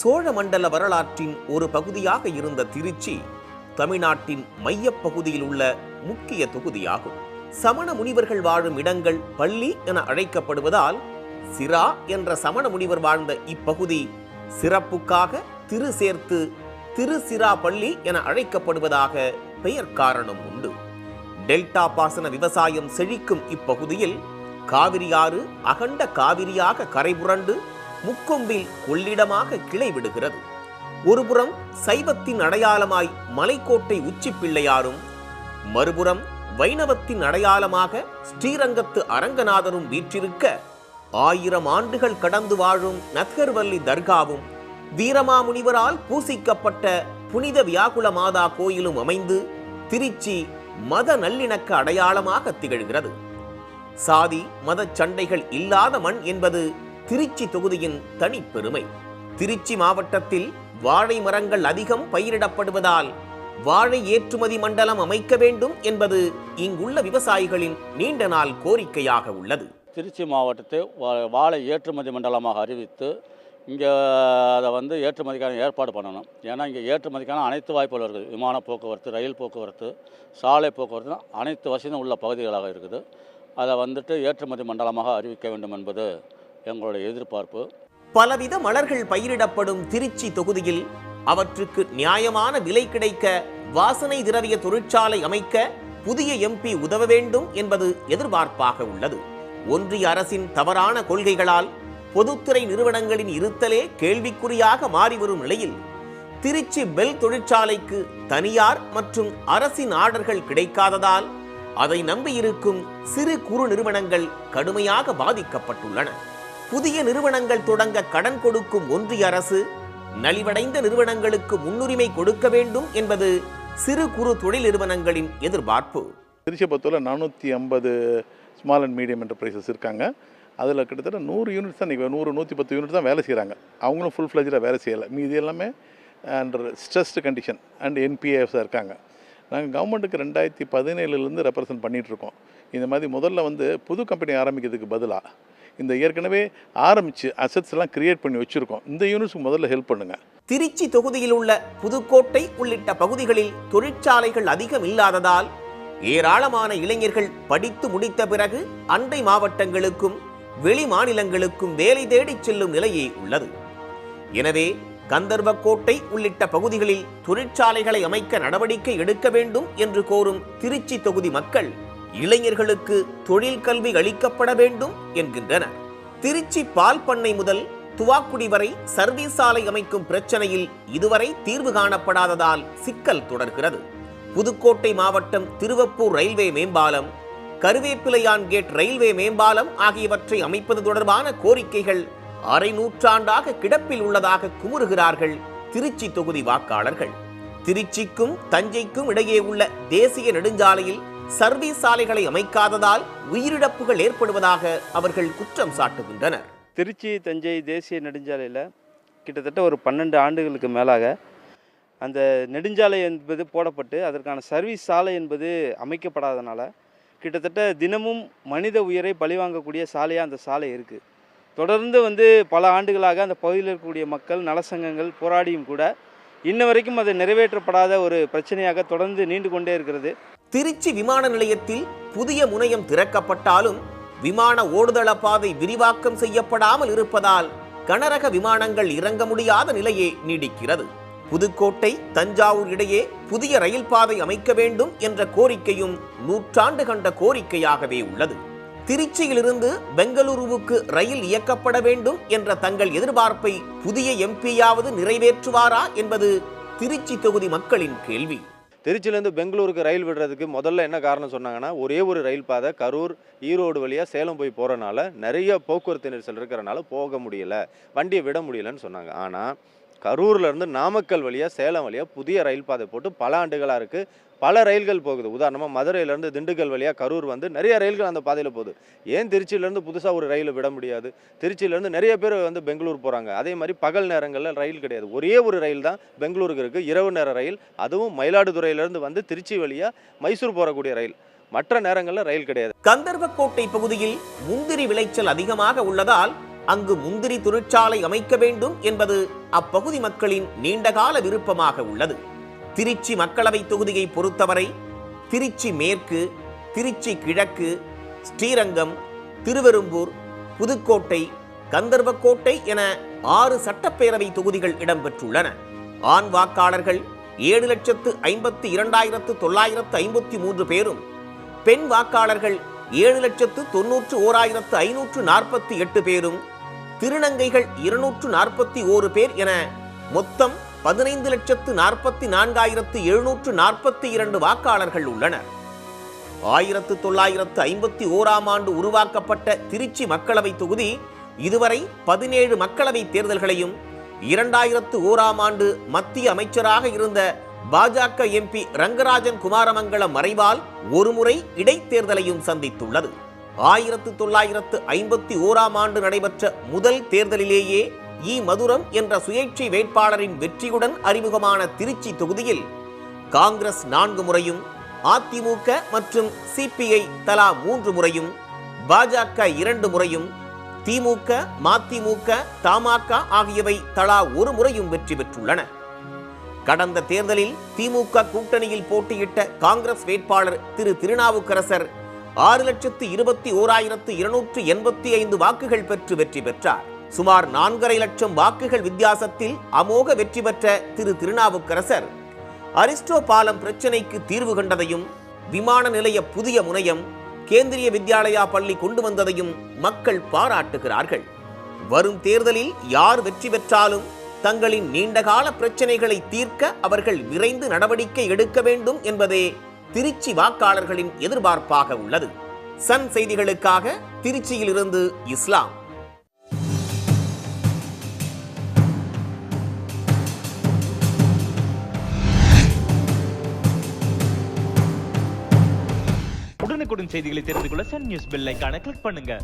சோழ மண்டல வரலாற்றின் ஒரு பகுதியாக இருந்த திருச்சி தமிழ்நாட்டின் மையப் பகுதியில் உள்ள முக்கிய தொகுதியாகும். சமண முனிவர்கள் வாழும் இடங்கள் பள்ளி என அழைக்கப்படுவதால் சிரா என்ற சமண முனிவர் வாழ்ந்த இப்பகுதி சிறப்புக்காக திரு சேர்த்து திரு சிரா பள்ளி என அழைக்கப்படுவதாக பெயர் காரணம் உண்டு. டெல்டா பாசன விவசாயம் செழிக்கும் இப்பகுதியில் காவிரியாறு அகண்ட காவிரியாக கரைபுரண்டு முக்கொம்பில் கொள்ளிடமாக கிளை விடுகிறது. ஒருபுறம் சைவத்தின் அடையாளமாய் மலைக்கோட்டை உச்சி பிள்ளையாரும் மறுபுறம் வைணவத்தின் அடையாளமாக ஸ்ரீரங்கத்து அரங்கநாதரும் வீற்றிருக்க ஆயிரம் ஆண்டுகள் கடந்து வாழும் நத்கர்வல்லி தர்காவும் வீரமாமுனிவரால் பூசிக்கப்பட்ட புனித வியாகுல மாதா கோயிலும் அமைந்து திருச்சி மத நல்லிணக்க அடையாளமாக திகழ்கிறது. சாதி மத சண்டைகள் இல்லாத மண் என்பது திருச்சி தொகுதியின் தனிப்பெருமை. திருச்சி மாவட்டத்தில் வாழை மரங்கள் அதிகம் பயிரிடப்படுவதால் வாழை ஏற்றுமதி மண்டலம் அமைக்க வேண்டும் என்பது இங்குள்ள விவசாயிகளின் நீண்ட நாள் கோரிக்கையாக உள்ளது. திருச்சி மாவட்டத்தை வா- வாழை ஏற்றுமதி மண்டலமாக அறிவித்து இங்கே அதை வந்து ஏற்றுமதிக்கான ஏற்பாடு பண்ணணும். ஏன்னா இங்கே ஏற்றுமதிக்கான அனைத்து வாய்ப்புகள் இருக்குது. விமான போக்குவரத்து ரயில் போக்குவரத்து சாலை போக்குவரத்து அனைத்து வசதியும் உள்ள பகுதிகளாக இருக்குது. அதை வந்துட்டு ஏற்றுமதி மண்டலமாக அறிவிக்க வேண்டும் என்பது எங்களுடைய எதிர்பார்ப்பு. பலவித மலர்கள் பயிரிடப்படும் திருச்சி தொகுதியில் அவற்றுக்கு நியாயமான விலை கிடைக்க வாசனை திரவிய தொழிற்சாலை அமைக்க புதிய எம்பி உதவ வேண்டும் என்பது எதிர்பார்ப்பாக உள்ளது. ஒன்றிய அரசின் தவறான கொள்கைகளால் பொதுத்துறை நிறுவனங்களின் இருத்தலே கேள்விக்குறியாக மாறி வரும் நிலையில் திருச்சி பெல் தொழிற்சாலைக்கு தனியார் மற்றும் அரசின் ஆர்டர்கள் கிடைக்காததால் அதை நம்பியிருக்கும் சிறு குறு நிறுவனங்கள் கடுமையாக பாதிக்கப்பட்டுள்ளன. புதிய நிறுவனங்கள் தொடங்க கடன் கொடுக்கும் ஒன்றிய அரசு நலிவடைந்த நிறுவனங்களுக்கு முன்னுரிமை கொடுக்க வேண்டும் என்பது சிறு குறு தொழில் நிறுவனங்களின் எதிர்பார்ப்பு. திருச்சியை பொறுத்தவரை நானூற்றி ஐம்பது ஸ்மால் அண்ட் மீடியம் என்டர்பிரைசஸ் இருக்காங்க. அதில் கிட்டத்தட்ட நூறு யூனிட்ஸ் தான் இன்றைக்கி நூறு நூற்றி பத்து யூனிட் தான் வேலை செய்கிறாங்க அவங்களும் ஃபுல் ஃப்ளெஜாக வேலை செய்யலை. மீதி எல்லாமே அண்டர் ஸ்ட்ரெஸ்டு கண்டிஷன் அண்ட் என்பிஎஃப்ஸாக இருக்காங்க. நாங்கள் கவர்மெண்ட்டுக்கு ரெண்டாயிரத்தி பதினேழுலேருந்து ரெப்ரசன்ட் பண்ணிகிட்ருக்கோம் இந்த மாதிரி முதல்ல வந்து புது கம்பெனி ஆரம்பிக்கிறதுக்கு பதிலாக இந்த ஏற்கனவே ஆரம்பித்து அசட்ஸ் எல்லாம் கிரியேட் பண்ணி வச்சுருக்கோம். இந்த யூனிட்ஸுக்கு முதல்ல ஹெல்ப் பண்ணுங்கள் திருச்சி தொகுதியில் உள்ள புதுக்கோட்டை உள்ளிட்ட பகுதிகளில் தொழிற்சாலைகள் அதிகம் இல்லாததால் ஏராளமான இளைஞர்கள் படித்து முடித்த பிறகு அண்டை மாவட்டங்களுக்கும் வெளி மாநிலங்களுக்கும் வேலை தேடிச் செல்லும் நிலையே உள்ளது. எனவே கந்தர்வக்கோட்டை உள்ளிட்ட பகுதிகளில் தொழிற்சாலைகளை அமைக்க நடவடிக்கை எடுக்க வேண்டும் என்று கோரும் திருச்சி தொகுதி மக்கள் இளைஞர்களுக்கு தொழில் கல்வி அளிக்கப்பட வேண்டும் என்கின்றனர் திருச்சி பால் பண்ணை முதல் துவாக்குடி வரை சர்வீஸ் சாலை அமைக்கும் பிரச்சனையில் இதுவரை தீர்வு காணப்படாததால் சிக்கல் தொடர்கிறது. புதுக்கோட்டை மாவட்டம் திருவப்பூர் ரயில்வே மேம்பாலம் கருவேப்பிலையான் கேட் ரயில்வே மேம்பாலம் ஆகியவற்றை அமைப்பது தொடர்பான கோரிக்கைகள் அரை நூற்றாண்டாக கிடப்பில் உள்ளதாக குமுறுகிறார்கள் திருச்சி தொகுதி வாக்காளர்கள். திருச்சிக்கும் தஞ்சைக்கும் இடையே உள்ள தேசிய நெடுஞ்சாலையில் சர்வீஸ் சாலைகளை அமைக்காததால் உயிரிழப்புகள் ஏற்படுவதாக அவர்கள் குற்றம் சாட்டுகின்றனர். திருச்சி தஞ்சை தேசிய நெடுஞ்சாலையில் கிட்டத்தட்ட ஒரு பன்னெண்டு ஆண்டுகளுக்கு மேலாக அந்த நெடுஞ்சாலை என்பது போடப்பட்டு அதற்கான சர்வீஸ் சாலை என்பது அமைக்கப்படாதனால கிட்டத்தட்ட தினமும் மனித உயிரை பழிவாங்கக்கூடிய சாலையாக அந்த சாலை இருக்குது தொடர்ந்து வந்து பல ஆண்டுகளாக அந்த பகுதியில் இருக்கக்கூடிய மக்கள் நலசங்கங்கள் போராடியும் கூட இன்ன வரைக்கும் அது நிறைவேற்றப்படாத ஒரு பிரச்சனையாக தொடர்ந்து நீண்டு கொண்டே இருக்கிறது. திருச்சி விமான நிலையத்தில் புதிய முனையம் திறக்கப்பட்டாலும் விமான ஓடுதள பாதை விரிவாக்கம் செய்யப்படாமல் இருப்பதால் கனரக விமானங்கள் இறங்க முடியாத நிலையே நீடிக்கிறது. புதுக்கோட்டை தஞ்சாவூர் இடையே புதிய ரயில் பாதை அமைக்க வேண்டும் என்ற கோரிக்கையும் நூற்றாண்டு கண்ட கோரிக்கையாகவே உள்ளது. திருச்சியிலிருந்து பெங்களூருவுக்கு ரயில் இயக்கப்பட வேண்டும் என்ற தங்கள் எதிர்பார்ப்பை புதிய எம்பியாவது நிறைவேற்றுவாரா என்பது திருச்சி தொகுதி மக்களின் கேள்வி. திருச்சியிலேருந்து பெங்களூருக்கு ரயில் விடுறதுக்கு முதல்ல என்ன காரணம் சொன்னாங்கன்னா ஒரே ஒரு ரயில் பாதை கரூர் ஈரோடு வழியாக சேலம் போய் போகிறனால நிறைய போக்குவரத்து நெரிசல் இருக்கிறனால போக முடியல வண்டியை விட முடியலன்னு சொன்னாங்க. ஆனால் கரூர்லேருந்து நாமக்கல் வழியாக சேலம் வழியாக புதிய ரயில் பாதை போட்டு பல ஆண்டுகளாக இருக்குது பல ரயில்கள் போகுது. உதாரணமாக மதுரையிலேருந்து திண்டுக்கல் வழியாக கரூர் வந்து நிறைய ரயில்கள் அந்த பாதையில் போகுது. ஏன் திருச்சியிலேருந்து புதுசாக ஒரு ரயில் விட முடியாது? திருச்சியிலேருந்து நிறைய பேர் வந்து பெங்களூர் போகிறாங்க அதே மாதிரி பகல் நேரங்களில் ரயில் கிடையாது. ஒரே ஒரு ரயில் தான் பெங்களூருக்கு இருக்குது இரவு நேர ரயில். அதுவும் மயிலாடுதுறையிலேருந்து வந்து திருச்சி வழியாக மைசூர் போகக்கூடிய ரயில். மற்ற நேரங்களில் ரயில் கிடையாது. கந்தர்வக்கோட்டை பகுதியில் முந்திரி விளைச்சல் அதிகமாக உள்ளதால் அங்கு முந்திரி தொழிற்சாலை அமைக்க வேண்டும் என்பது அப்பகுதி மக்களின் நீண்டகால விருப்பமாக உள்ளது. திருச்சி மக்களவை தொகுதியை பொறுத்தவரை திருச்சி மேற்கு திருச்சி கிழக்கு ஸ்ரீரங்கம் திருவெரும்பூர் புதுக்கோட்டை கந்தர்வக்கோட்டை என ஆறு சட்டப்பேரவை தொகுதிகள் இடம்பெற்றுள்ளன. ஆண் வாக்காளர்கள் ஏழு லட்சத்து ஐம்பத்தி இரண்டாயிரத்து தொள்ளாயிரத்து ஐம்பத்தி மூன்று பேரும் பெண் வாக்காளர்கள் ஏழு லட்சத்து தொன்னூற்று ஓராயிரத்து ஐநூற்று நாற்பத்தி எட்டு பேரும் திருநங்கைகள் இருநூற்று நாற்பத்தி ஓரு பேர் என மொத்தம் பதினைந்து லட்சத்து நாற்பத்தி நான்காயிரத்து எழுநூற்று நாற்பத்தி இரண்டு வாக்காளர்கள் உள்ளனர். ஆயிரத்து தொள்ளாயிரத்து ஐம்பத்தி ஓராம் ஆண்டு உருவாக்கப்பட்ட திருச்சி மக்களவை தொகுதி இதுவரை பதினேழு மக்களவை தேர்தல்களையும் இரண்டாயிரத்து ஓராம் ஆண்டு மத்திய அமைச்சராக இருந்த பாஜக எம்பி ரங்கராஜன் குமாரமங்கலம் மறைவால் ஒருமுறை இடைத்தேர்தலையும் சந்தித்துள்ளது. ஆயிரத்து தொள்ளாயிரத்து ஐம்பத்தி ஓராம் ஆண்டு நடைபெற்ற முதல் தேர்தலிலேயே இ. மதுரம் என்ற சுயேட்சை வேட்பாளரின் வெற்றியுடன் அறிமுகமான திருச்சி தொகுதியில் காங்கிரஸ் நான்கு முறையும் அதிமுக மற்றும் சிபிஐ தலா மூன்று முறையும் பாஜக இரண்டு முறையும் திமுக மதிமுக தமாக ஆகியவை தலா ஒரு முறையும் வெற்றி பெற்றுள்ளன. கடந்த தேர்தலில் திமுக கூட்டணியில் போட்டியிட்ட காங்கிரஸ் வேட்பாளர் திரு திருநாவுக்கரசர் ஆறு லட்சத்து இருபத்தி ஓராயிரத்து இருநூற்று எண்பத்தி ஐந்து வாக்குகள் பெற்று வெற்றி பெற்றார். சுமார் நான்கரை லட்சம் வாக்குகள் வித்தியாசத்தில் அமோக வெற்றி பெற்ற திரு திருநாவுக்கரசர். அரிஸ்டோ பாலம் பிரச்சினைக்கு தீர்வு கண்டதையும் விமான நிலைய புதிய முனையம் கேந்திரிய வித்யாலயா பள்ளி கொண்டு வந்ததையும் மக்கள் பாராட்டுகிறார்கள். வரும் தேர்தலில் யார் வெற்றி பெற்றாலும் தங்களின் நீண்டகால பிரச்சனைகளை தீர்க்க அவர்கள் விரைந்து நடவடிக்கை எடுக்க வேண்டும் என்பதே திருச்சி வாக்காளர்களின் எதிர்பார்ப்பாக உள்ளது. சன் செய்திகளுக்காக திருச்சியிலிருந்து இஸ்லாம். உடனுக்குடன் செய்திகளை தெரிந்து கொள்ள சன் நியூஸ் பெல் ஐக்கான கிளிக் பண்ணுங்க.